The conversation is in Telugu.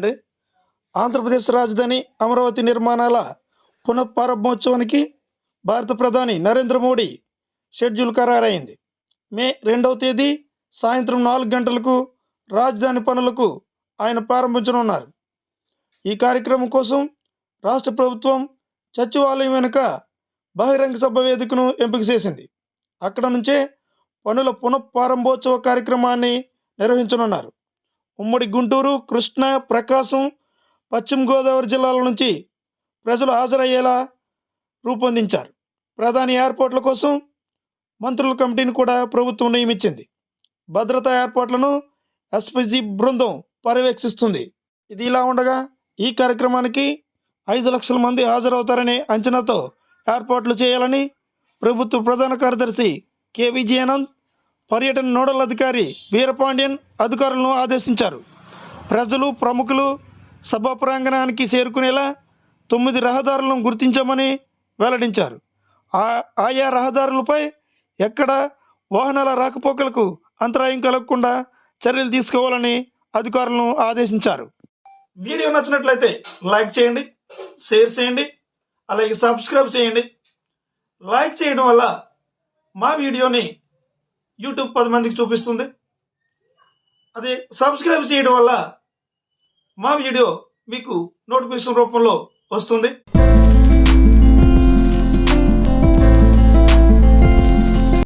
అండి ఆంధ్రప్రదేశ్ రాజధాని అమరావతి నిర్మాణాల పునఃప్రారంభోత్సవానికి భారత ప్రధాని నరేంద్ర మోడీ షెడ్యూల్ ఖరారైంది. మే రెండవ తేదీ సాయంత్రం నాలుగు గంటలకు రాజధాని పనులకు ఆయన ప్రారంభించనున్నారు. ఈ కార్యక్రమం కోసం రాష్ట్ర ప్రభుత్వం సచివాలయం వెనుక బహిరంగ సభ వేదికను ఎంపిక చేసింది. అక్కడ నుంచే పనుల పునఃప్రారంభోత్సవ కార్యక్రమాన్ని నిర్వహించనున్నారు. ఉమ్మడి గుంటూరు కృష్ణా ప్రకాశం పశ్చిమ గోదావరి జిల్లాల నుంచి ప్రజలు హాజరయ్యేలా రూపొందించారు. ప్రధాని ఎయిర్పోర్ట్ల కోసం మంత్రుల కమిటీని కూడా ప్రభుత్వం నియమించింది. భద్రతా ఏర్పాట్లను ఎస్పీజీ బృందం పర్యవేక్షిస్తుంది. ఇది ఇలా ఉండగా ఈ కార్యక్రమానికి ఐదు లక్షల మంది హాజరవుతారనే అంచనాతో ఏర్పాట్లు చేయాలని ప్రభుత్వ ప్రధాన కార్యదర్శి కె. విజయానంద్ పర్యటన నోడల్ అధికారి వీరపాండ్యన్ అధికారులను ఆదేశించారు. ప్రజలు ప్రముఖులు సభా ప్రాంగణానికి చేరుకునేలా తొమ్మిది రహదారులను గుర్తించామని వెల్లడించారు. ఆ ఆయా రహదారులపై ఎక్కడ వాహనాల రాకపోకలకు అంతరాయం కలగకుండా చర్యలు తీసుకోవాలని అధికారులను ఆదేశించారు. వీడియో నచ్చినట్లయితే లైక్ చేయండి షేర్ చేయండి అలాగే సబ్స్క్రైబ్ చేయండి. లైక్ చేయడం వల్ల మా వీడియోని యూట్యూబ్ పది మందికి చూపిస్తుంది. అది సబ్స్క్రైబ్ చేయడం వల్ల మా వీడియో మీకు నోటిఫికేషన్ రూపంలో వస్తుంది.